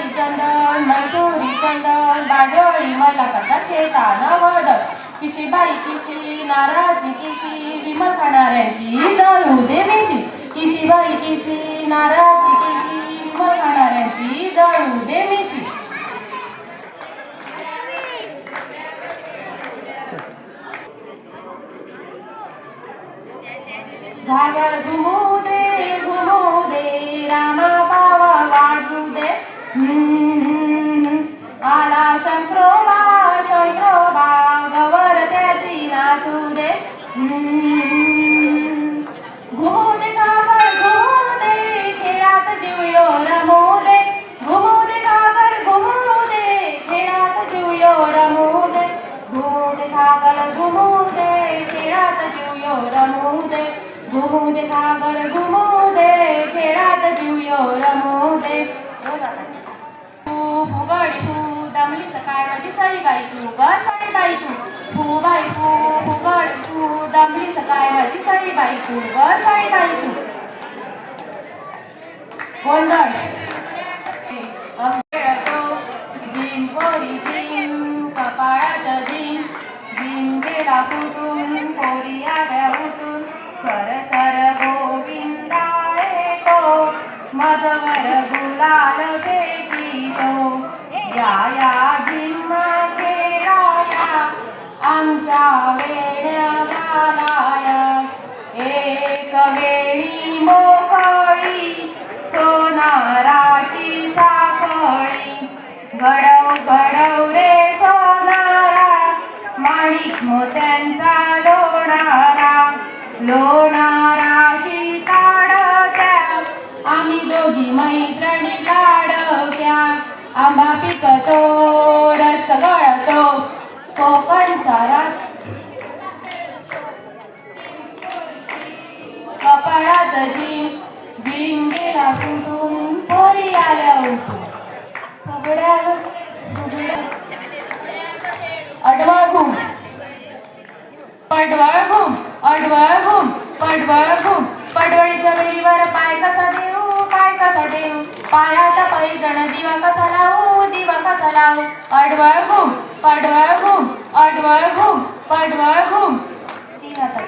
काळी चंदन मैसुरी चंदन बाजोळी मला कथा शेता नवद किशी बाई किशी नाराजी किशी विमल खाणाऱ्यांची जळू देवीची किशी बाई किशी नाराजी किशी विमल खाणाऱ्यांची जळू देवीची घागर धुवून ઘુમો દે ઘેરા તો જીવ્યો રમો દે ઘુમો દે સાગર ઘુમો दमली माझी सई बाई तू ग बाई तू फू बाई दमली माझी सई बाई तू ग बाई तू गोंधळ खेळतो जिम पोरी जिम कपाळात जिम जिम गेला कुटुंब पोरी वेळी मोकळी सोनाराची साखळी घडव घडव रे सोनारा माणिक मोत्यांचा लोणारा लोणाराशी काढत्या आम्ही दोघी मैत्रिणी लाडक्या आंबा पिकतो. तशी भिंगेला कुठून पोरी आल्या होत्या फुगड्या अडवळ घुम पडवळ घुम अडवळ घुम पडवळ घुम पडवळीच्या वेळीवर पाय कसा देऊ पाय कसा देऊ? पायाचा पैजण दिवा कसा लावू दिवा कसा लावू? अडवळ घुम पडवळ घुम अडवळ घुम पडवळ घुम तीन आता.